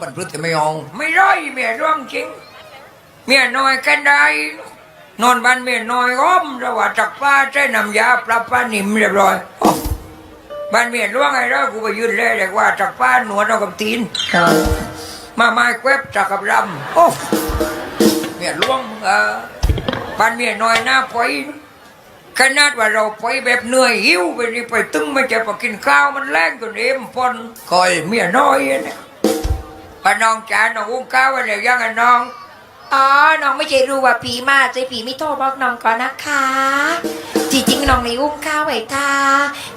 ปันพฤติไม่เอาไม่ร้อยเมียร่วงจริง เมียน้อยกันได้ นอนบ้านเมียน้อยอ้อมระหว่าจักป้าใช้น้ำยาปรับป้านิ่มเรียบร้อยบ้านเมียร่วงไอ้ร้อยกูไปยืนเลยเรียว่าจักป้าหนวดเอากับตีนมาไม้แควบจักกับรำโอ้เมียร่วงเออบ้านเมียน้อยหน้าปอยขนาดว่าเราไปแบบเหนื่อยหิวไปนี่ไปตึงไม่จะไปกินข้าวมันแรงจนเอ็มพอนคอยเมียน้อยเนี่ย ป้าน้องจ๋าน้องอุ้งข้าวไว้แล้วยังไงน้อง อ๋อ น้องไม่ใช่รู้ว่าผีมาใจผีไม่โทรบอกน้องก่อนนะคะ จริงๆน้องในอุ้มข้าวไว้ค่ะ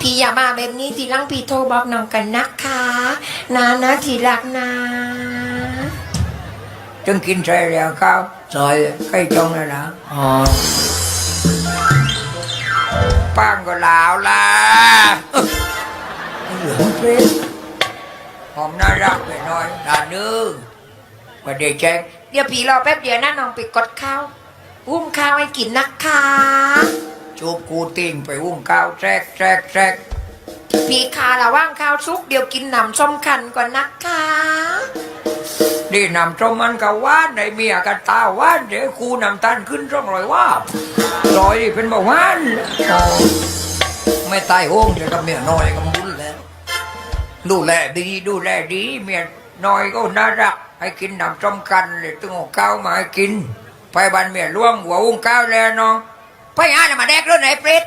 ผีอย่ามาแบบนี้ทีหลังผีโทรบอกน้องกันนะคะนะนะทีรักนะ จึงกินใส่แล้วข้าวซอยใกล้จงแล้วนะอ๋อป้างก็ลาวละเหลืองเพลง หอมน่ารักไปหน่อยดานึงว่าเด็กแจ้งเดี๋ยวผีรอแป๊บเดียวนะน้องไปกดข้าวอุ้มข้าวให้กินนะคะจูบกูติ่งไปอุ้มข้าวแทรกแทรกแทรกผีขาระว่างข้าวซุกเดี๋ยวกินหนำส้มคันก่อนนะคะนี่นำจมมันก็ว่านในเมียกันตาว่านเดี๋ยวกูน้ำตันขึ้นร่องรอยว่าลอยนี่เป็นบาวานไม่ตายโห้งจะกับเมียน้อยกับมุนแล้ว ดูแลดีดูแลดีเมียน้อยก็น่ารัก ให้กินน้ำจมกันเลยต้องเอาข้าวมาให้กิน ไปบ้านเมียล่วงหัวอุ้งข้าวแล้วน้องไปหานมาแดกเรื่องไหนเปรต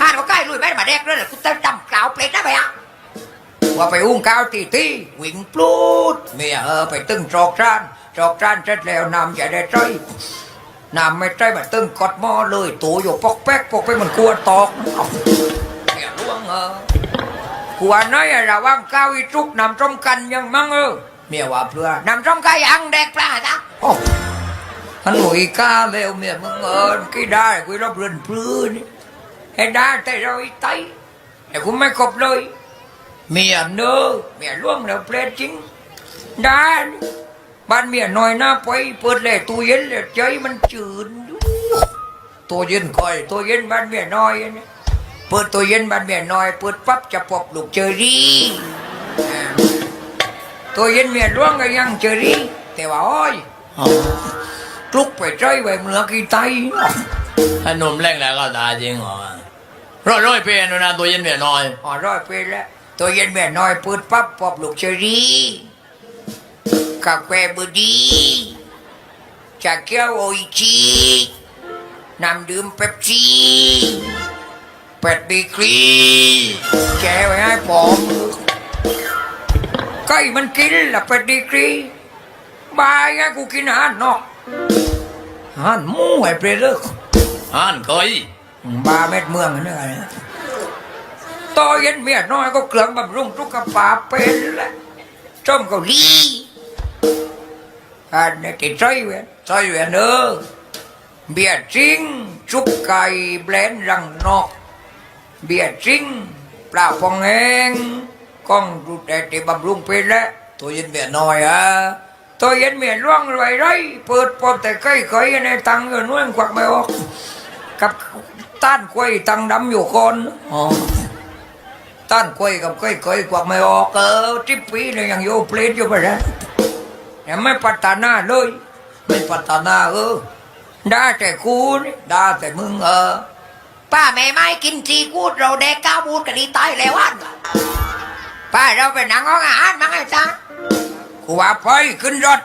หาเขาใกล้ลุยไปมาแดกเรื่องไหนกูจะจำกล่าวเปรตนะไปอะว่าไปอุ้งข้าวตีตีวิ่งปลูดเมียเออไปตึงจอกจานจอกจานเสร็จแล้วน้ำจะได้ใจน้ำไม่ใจมาตึงกอดหม้อเลยตัวอยู่ปอกแป๊กปอกไปมันกลัวตอกเมียล่วงเออ หัวน้อยอะระวังข้าวอีจุกน้ำจมกันยังมั่งเออเมียว่าเพื่อน้ำส้มไก่อังแดกปลาจ้ะโอ้ฮันหนุ่ยกาเร็วเมียมึงเอินกี่ได้กูรับเรือนพลื้นเห็นได้แต่เราอีไตแต่กูไม่ครบเลยเมียเนอเมียล่วงแล้วเปรตจริงได้บ้านเมียน้อยหน้าไปเปิดเลยตู้เย็นเลยใจมันจืดอยู่ตัวเย็นคอยตัวเย็นบ้านเมียน้อยเนี่ย เปิดตัวเย็นบ้านเมียน้อย เปิดปั๊บจะปอบลูกเจอรี่อ่าตัวเย็นเมียล่วงก็ยังเจอรี่แต่ว่าโอ้ยอ๋อกลุกไปใจไว้เมือกี่ไตถ้าหนุ่มแรงแล้วก็ตายจริงเหรอร้อยร้อยเพลนนะตัวเย็นเมียน้อยอ๋อร้อยปีแล้วตัวเย็นเมียน้อยเปิดปั๊บปอบลูกเชอรี่กาแฟบดีชาเขียวโออิชิน้ำดื่มเป๊ปซี่ เป็ดบีครีแกไว้ให้ผมใกล้มันกินละเป็ดดีกรีบายไงกูกินอาหารนอกอาหารหมูไอ้เปรตเลิกอ่านเคยบาเม็ดเมืองอันนี่ไงต่อเย็นเมียน้อยก็เครื่องบำรุงทุกกระปาเป็นแหละจ้มเกาหลีอันนี้ติดใจเว้ยใจเว้ยเนอะเบียร์จริง ชุบไก่แบรนด์รังนอก เบียร์จริงปลาพองแหงกล้องดูแต่ติบำรุงเป็นแล้วตัวเย็นเมียน้อยอะตัวเย็นเมียร่วงรวยไรเปิดปอบแต่ใกล้เคยในตังเงินน้วยควักไม่ออกกับต้านกล้วยตังดำอยู่คนอ๋อต้านกล้วยกับกล้วยเคยควักไม่ออกเออทิปปีเนี่ยยังโยเปลดอยู่ไปแล้วยังไม่พัฒนาเลยไม่พัฒนาเออได้แต่กูนี่ได้แต่มึงเออ ป้าแม่ไม่กินจีกูดเราแดกก้าวบูดกันดีตายแล้วอันป้าเราไปนั่งห้องอาหารมั้งไอ้จ้ากูว่าไปขึ้นรถ